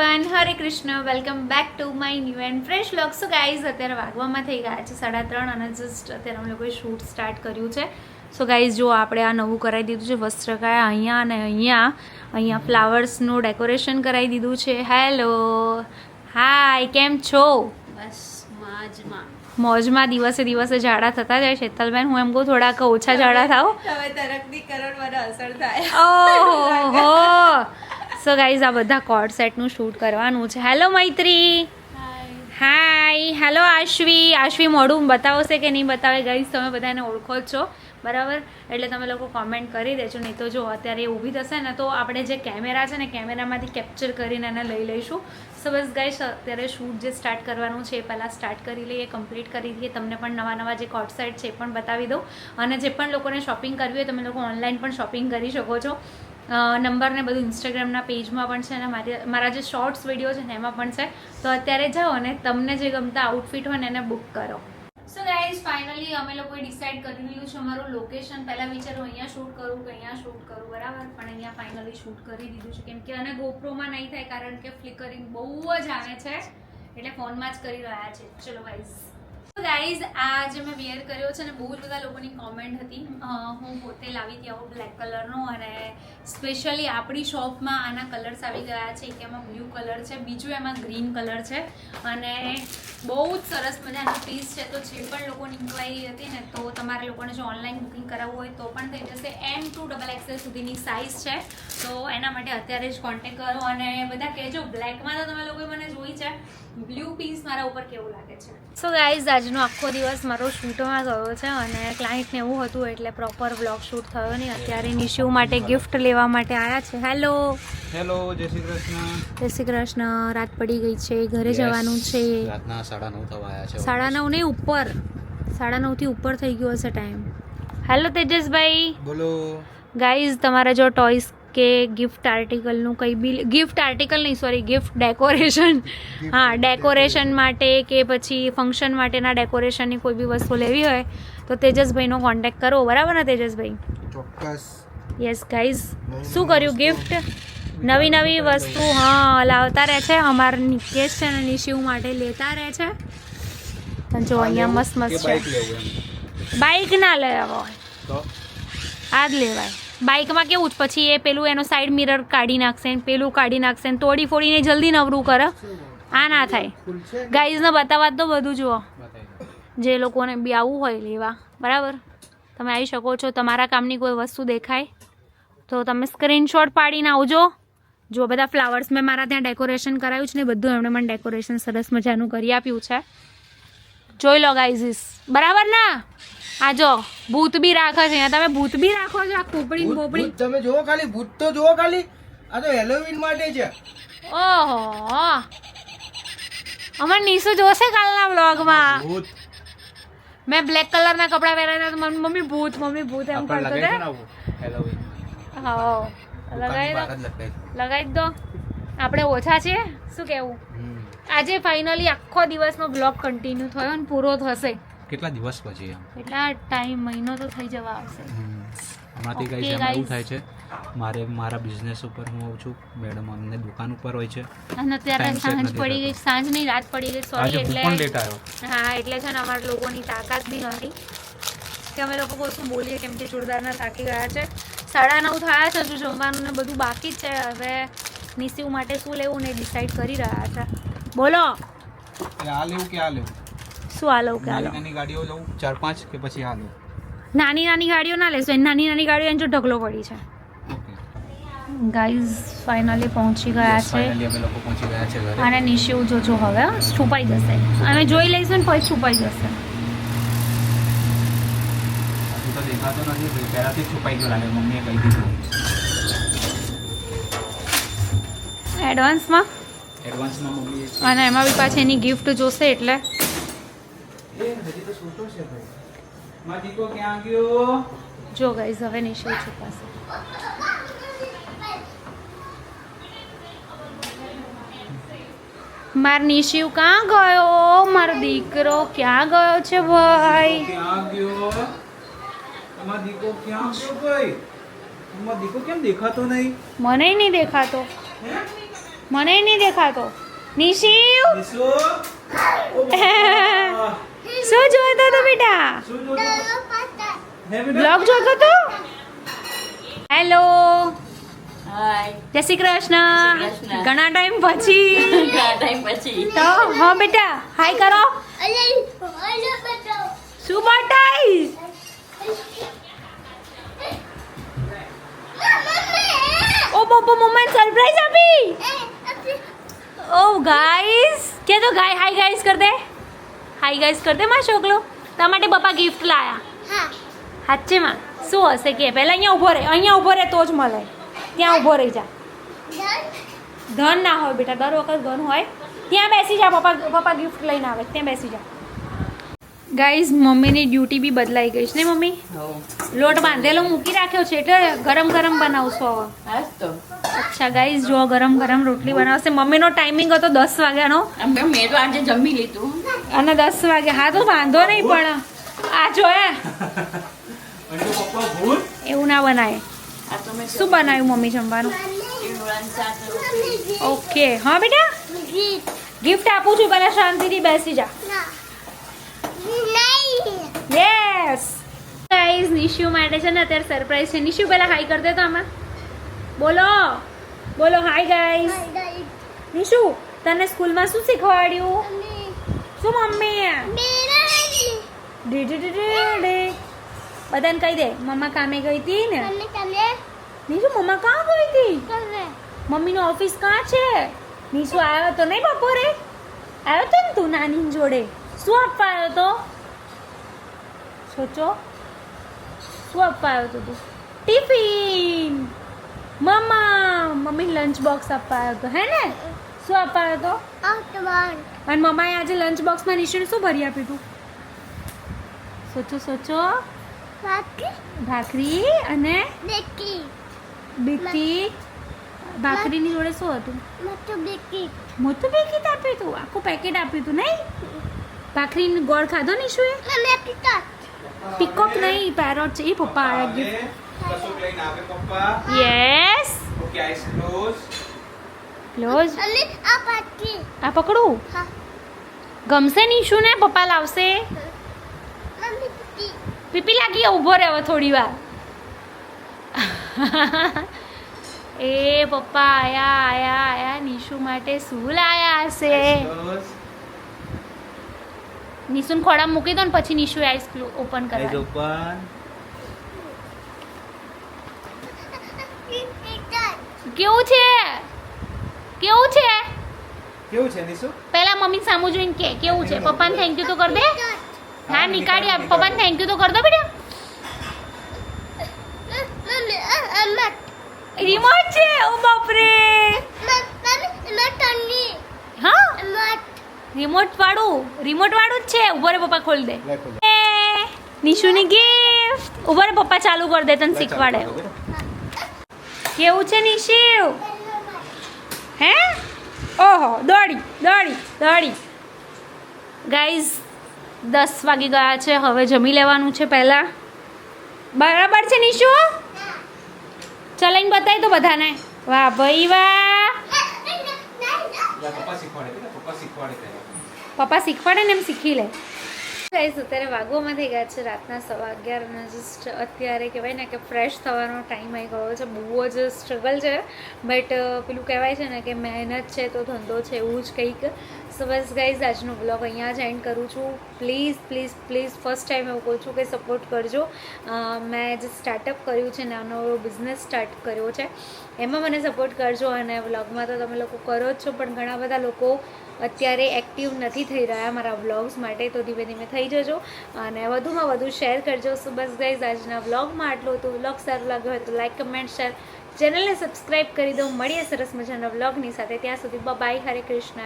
Everyone Hare Krishna welcome back to my new and fresh look so guys અત્યારે વાગવામાં થઈ ગયા છે સાડા ત્રણ અને જસ્ટ અત્યારે અમે લોકોએ શૂટ સ્ટાર્ટ કર્યું છે. સો ગાઈઝ જો આપણે આ નવું કરાવી દીધું છે વસ્ત્રકાય અહીંયા અને અહીંયા. અહીંયા ફ્લાવર્સનું ડેકોરેશન કરાવી દીધું છે. હેલો હાય કેમ છો? બસ મોજમાં. મોજમાં દિવસે દિવસે ઝાડા થતા જાય. શેતલબેન હું એમ કહું થોડાક ઓછા ઝાડા થાવ હવે તરકની કરણ મને અસર થાય. ઓહો. સો ગાઈઝ આ બધા કોર્ડ સેટનું શૂટ કરવાનું છે. Hello Maitri. Hi hello Aashvi. Aashvi મોઢું બતાવશે કે નહીં બતાવે? ગાઈઝ તમે બધા એને ઓળખો જ છો. બરાબર? એટલે તમે લોકો કોમેન્ટ કરી દેજો, નહીં તો જો અત્યારે ઊભી થશે ને તો આપણે જે કેમેરા છે ને કેમેરામાંથી કેપ્ચર કરીને એને લઈ લઈશું. સો બસ ગાઈસ અત્યારે શૂટ જે સ્ટાર્ટ કરવાનું છે, એ પહેલાં સ્ટાર્ટ કરી લઈએ કમ્પ્લીટ કરી દઈએ. તમને પણ નવા નવા જે કોટ સાઇટ છે એ પણ બતાવી દઉં. અને જે પણ લોકોને શોપિંગ કરવી હોય, તમે લોકો ઓનલાઈન પણ શોપિંગ કરી શકો છો. નંબર ને બધું ઇન્સ્ટાગ્રામના પેજમાં પણ છે અને મારી જે શોર્ટ્સ વીડિયો છે ને એમાં પણ છે. તો અત્યારે જાઓ અને તમને જે ગમતા આઉટફિટ હોય ને એને બુક કરો. સો ગાઈઝ ફાઇનલી અમે લોકોએ ડિસાઈડ કરી લીધું છે અમારું લોકેશન પહેલાં વિચારું અહીંયા શૂટ કરું કે અહીંયા શૂટ કરું, બરાબર? પણ અહીંયા ફાઇનલી શૂટ કરી દીધું છે. કેમ કે અને ગોપ્રોમાં નહીં થાય કારણ કે ફ્લિકરિંગ બહુ જ આવે છે. એટલે ફોનમાં જ કરી રહ્યા છે. ચલો ગાઈઝ ગાઈઝ આ જે મેં વેર કર્યો છે ને, બહુ જ બધા લોકોની કોમેન્ટ હતી. હું પોતે લાવી હતી આવો બ્લેક કલરનો અને સ્પેશિયલી આપણી શોપમાં આના કલર્સ આવી ગયા છે. એક એમાં બ્લુ કલર છે, બીજું એમાં ગ્રીન કલર છે. અને બહુ જ સરસ મજાનો પીસ છે. તો જે પણ લોકોની ઇન્ક્વાયરી હતી ને, તો તમારે લોકોને જો ઓનલાઈન બુકિંગ કરાવવું હોય તો પણ થઈ જશે. એમ ટુ ડબલ એક્સેલ સુધીની સાઇઝ છે. તો એના માટે અત્યારે જ કોન્ટેક કરો અને બધા કહેજો બ્લેકમાં તો તમે લોકોએ મને જોઈ છે. બ્લુ પીસ મારા ઉપર કેવું લાગે છે? સો ગાઈઝ આજનો આખો દિવસ મારો શૂટમાં ગયો છે અને ક્લાયન્ટને એવું હતું એટલે પ્રોપર બ્લોગ શૂટ થયો નહીં. અત્યારે નિશુ માટે ગિફ્ટ લેવા માટે આવ્યા છે. હેલો હેલો જય શ્રી કૃષ્ણ. જય શ્રી કૃષ્ણ. રાત પડી ગઈ છે. ઘરે જવાનું છે. રાતના સાડા નવ થવા આવ્યા છે સાડા નવ નહીં ઉપર. સાડા નવથી ઉપર થઈ ગયો હશે ટાઈમ હેલો તેજસભાઈ. બોલો. ગાઈઝ તમારા જો ટોયસ કે ગિફ્ટ આર્ટિકલનું કંઈ બિલ ગિફ્ટ આર્ટિકલ નહીં સોરી ગિફ્ટ ડેકોરેશન હા ડેકોરેશન માટે કે પછી ફંક્શન માટેના ડેકોરેશનની કોઈ બી વસ્તુ લેવી હોય તો તેજસભાઈનો કોન્ટેક્ટ કરો બરાબર ને તેજસભાઈ? ચોક્કસ. યસ ગાઈઝ શું કર્યું ગિફ્ટ નવી નવી વસ્તુ હા લાવતા રહે છે અમાર નિકેશ છે ને નિશિવ માટે લેતા રહે છે. અને જો અહીંયા મસ્ત મસ્ત બાઈક છે. બાઇક ના લેવા તો? આ જ લેવાય. બાઇકમાં કેવું જ પછી એ પેલું એનો સાઈડ મિરર કાઢી નાખશે પેલું કાઢી નાખશે તોડી ફોડીને જલ્દી નવરું કરે. આ ના થાય. ગાઈઝને બતાવવા તો બધું, જુઓ. જે લોકોને બી આવવું હોય લેવા. બરાબર? તમે આવી શકો છો. તમારા કામની કોઈ વસ્તુ દેખાય તો તમે સ્ક્રીનશોટ પાડીને આવજો. જો બધા ફ્લાવર્સ મેં મારા ત્યાં ડેકોરેશન કરાવ્યું છે ને બધું એમણે મને ડેકોરેશન સરસ મજાનું કરી આપ્યું છે. જોઈ લો ગાઈઝીસ બરાબર ના? આ જો ભૂત બી રાખે છે. તમે ભૂત બી રાખો છો આ ખોપડી ને બોપડી? તમે જોવો ખાલી ભૂત તો જોવો ખાલી. આ તો હેલોવીન માટે છે. ઓહો. અમાર નીસુ જોશે કાલના બ્લોગમાં ભૂત. મેં બ્લેક કલરના કપડાં પહેર્યા હતા તો મમ્મી ભૂત મમ્મી ભૂત એમ કરતો લગાવી હતો. હેલોવીન હા લગાવી દો. લગાવી દો. આપણે ઓછા છે શું કહેવું આજે ફાઇનલી આખો દિવસનો બ્લોગ કન્ટિન્યુ થયો અને પૂરો થશે. કેટલા દિવસ પછી એમ? એટલા ટાઈમ મહિનો તો થઈ જવા આવશે. હમણાંથી કઈ Okay, છે એવું થાય છે? મારે મારા બિઝનેસ ઉપર હું આવું છું. મેડમ અમને દુકાન ઉપર હોય છે. અને અત્યારે સાંજ પડી ગઈ. સાંજ નહીં રાત પડી ગઈ. સોરી પણ એટલે લેટ આવ્યો. હા એટલે છે ને અમારા લોકોની તાકાત બી નથી કે અમે લોકો કોઈ બોલીએ કેમ કે જોરદારના થાકી ગયા છે. સાડા નવ થયા છે હજુ જમવાનું ને બધું બાકી જ છે. હવે નિસીવ માટે શું લેવું ને ડિસાઈડ કરી રહ્યા છે. બોલો. આ લેવું કે આ લેવું? શું આ લઉં કે આ નાની લઉં? નાની ગાડીઓ લઉં ચાર પાંચ કે પછી આ લઉં? નાની નાની ગાડીઓ ના લેશો એની નાની નાની ગાડીઓ એની જો ઢગલો પડી છે. ગાઈઝ ફાઇનલી પહોંચી ગયા છે. અમે લોકો પહોંચી ગયા છે ઘરે. અને નિશિવ જોજો હવે છુપાઈ જશે. અમે જોઈ લઈશું ને પછી છુપાઈ જશે. તો દેખાતો નથી પહેલાથી છુપાઈ ગયો લાગે મમ્મીએ કહી દીધું. એડવાન્સમાં એડવાન્સમાં મમ્મીએ અને એમાં બી પાછી એની ગિફ્ટ જોશે એટલે. એ હજી તો સૂતો છે ભાઈ. માં દીકો ક્યાં ગયો? જો ગાઈઝ હવે નિશો છે પાસે. માર નિશિવ ક્યાં ગયો? મારો દીકરો ક્યાં ગયો છે ભાઈ? ક્યાં ગયો? તમારો દીકો ક્યાં ગયો ભાઈ? તમારો દીકો કેમ દેખાતો નહીં? મને નહીં દેખાતો. મને નહીં દેખાતો. નિશિવ? નિશુ. શું જોતો તો બેટા હતો? બેટા? બ્લોગ જોતો તો? હેલો જય શ્રી કૃષ્ણ. ઘણા ટાઈમ પછી. ઘણા ટાઈમ પછી. તો હા બેટા હાય કરો. શું બતાઈશ ઓ બાપા મમ્માને સરપ્રાઈઝ આપી. ઓ ગાઈસ કે તો ગાય હાય ગાઈસ કર દે. હાય ગાઈસ કર દે માં છોકલો તમારા માટે પપ્પા ગિફ્ટ લાયા. સાચેમાં શું હશે કે? પહેલાં અહીંયા ઊભો રહે. અહીંયા ઊભો રહે તો જ મળે. ત્યાં ઊભો રહી જા. ધન? ના હોય બેટા દર વખત ધન હોય. ત્યાં બેસી જા પપ્પા પપ્પા ગિફ્ટ લઈને આવે. ત્યાં બેસી જા. ગાઈઝ મમ્મીની ડ્યુટી બી બદલાઈ ગઈ છે ને મમ્મી? હો. લોટ બાંધેલો મૂકી રાખ્યો છે એટલે ગરમ ગરમ બનાવશો હવે. તો. અચ્છા ગાઈઝ જો ગરમ ગરમ રોટલી બનાવશે. મમ્મીનો ટાઈમિંગ હતો દસ વાગ્યાનો. મેં તો આજે જમી લીધું. અને દસ વાગે. હા તો વાંધો નહીં પણ આ જો હે. અને તો પપ્પા ભૂલ? એવું ના બનાય. આ શું બનાવ્યું મમ્મી જમવાનું. ઓકે. હા બેટા? ગિફ્ટ આપું છું પહેલાં શાંતિથી બેસી જા. યસ ગાઈઝ નિશુ માટે છે ને અત્યારે સરપ્રાઈઝ છે. નિશુ પહેલાં હાઈ કરી દે તો આમાં. બોલો. બોલો હાય ગાઈઝ નિશુ તને સ્કૂલમાં શું શીખવાડ્યું? શું મમ્મી. બધાને કહી દે મમ્મા કામે ગઈ હતી ને? નીશુ મમ્મા કાં ગઈ હતી મમ્મીનો ઓફિસ કાં છે? નીશુ આવ્યો તો નહીં બપોરે? આવ્યો તો ને તું નાની જોડે? શું આપવા આવ્યો તો? સોચો. શું આપવા આવ્યો તો તું? Tiffin. Mumma mummy lunch box આપવા આવ્યો તો હે ને? શું આપવાનો હતો અને મમ્માએ આજે લંચ બોક્સમાં નિશુને શું ભરી આપ્યું તું? સોચો સોચો. ભાખરી. અને બીકી. ભાખરીની જોડે શું હતું? મોટું બેકીટ આપ્યું હતું આખું પેકેટ આપ્યું હતું નહીં? ભાખરીની ગોળ ખાધો નિશુએ? પિકોક નહીં પેરોટ છે. એ પપ્પા આવ્યા ગિફ્ટ પપ્પા. Yes okay eyes close close આ પકડું? ગમશે નિશુ ને? પપ્પા લાવશે. પીપી. લાગી ઊભો રહેવો થોડી વાર. એ પપ્પા આયા આયા આયા. નિશુ માટે શું લાયા હશે? નિશુન ખોડા મૂકી દો ને પછી નિશુ આઈસ ઓપન કરે ઓપન કેવું છે? કેવું છે? કેવું છે નિશુ? પહેલા મમ્મી સામું જોઈને કે કેવું છે? પપ્પાને થેન્ક યુ તો કર દે. હા નીકાળી આપ પપ્પાને થેન્ક યુ તો કર દો બેટા. રિમોટ છે? ઓ બાપરે. હા? રિમોટ વાળું. રિમોટ વાળું જ છે. ઊભો રે પપ્પા ખોલી દે. એ, નિશુની ગિફ્ટ ઊભો રે પપ્પા ચાલુ કરી દે તને શીખવાડે. કેવું છે નિશિવ? હે? ઓહો દોડી દોડી દોડી. ગાઈઝ દસ વાગી ગયા છે હવે જમી લેવાનું છે પહેલાં. બરાબર છે નિશુ? ચલાઈને બતાવી તો બધાને. વાહ ભાઈ વાહ. લે, પપ્પા શીખવાડે બેટા, પપ્પા શીખવાડે પહેલા. પપ્પા શીખવાડે ને એમ શીખી લે. ગાઈસ અત્યારે વાગવામાં થઈ ગયા છે રાતના સવા અગિયાર અને જસ્ટ અત્યારે કહેવાય ને કે ફ્રેશ થવાનો ટાઈમ આવી ગયો છે. બહુ જ સ્ટ્રગલ છે. બટ પેલું કહેવાય છે ને કે મહેનત છે તો ધંધો છે એવું જ કંઈક. સો બસ ગાઈઝ આજનો બ્લોગ અહીંયા જ એન્ડ કરું છું. Please please please first time એવું કહું છું કે સપોર્ટ કરજો. મેં જે સ્ટાર્ટઅપ કર્યું છે નાનો એવો બિઝનેસ સ્ટાર્ટ કર્યો છે. એમાં મને સપોર્ટ કરજો અને વ્લોગમાં તો તમે લોકો કરો જ છો, પણ ઘણા બધા લોકો અત્યારે એક્ટિવ નથી થઈ રહ્યા મારા વ્લોગ્સ માટે. તો ધીમે ધીમે થઈ જજો. અને વધુમાં વધુ શેર કરજો. સો બસ ગાઈઝ આજના વ્લોગમાં આટલું હતું. વ્લોગ સારું લાગ્યો હોય તો લાઈક કમેન્ટ શેર ચેનલને સબસ્ક્રાઈબ કરી દો. મળીએ સરસ મજાના વ્લોગની સાથે. ત્યાં સુધી બાય હરે કૃષ્ણ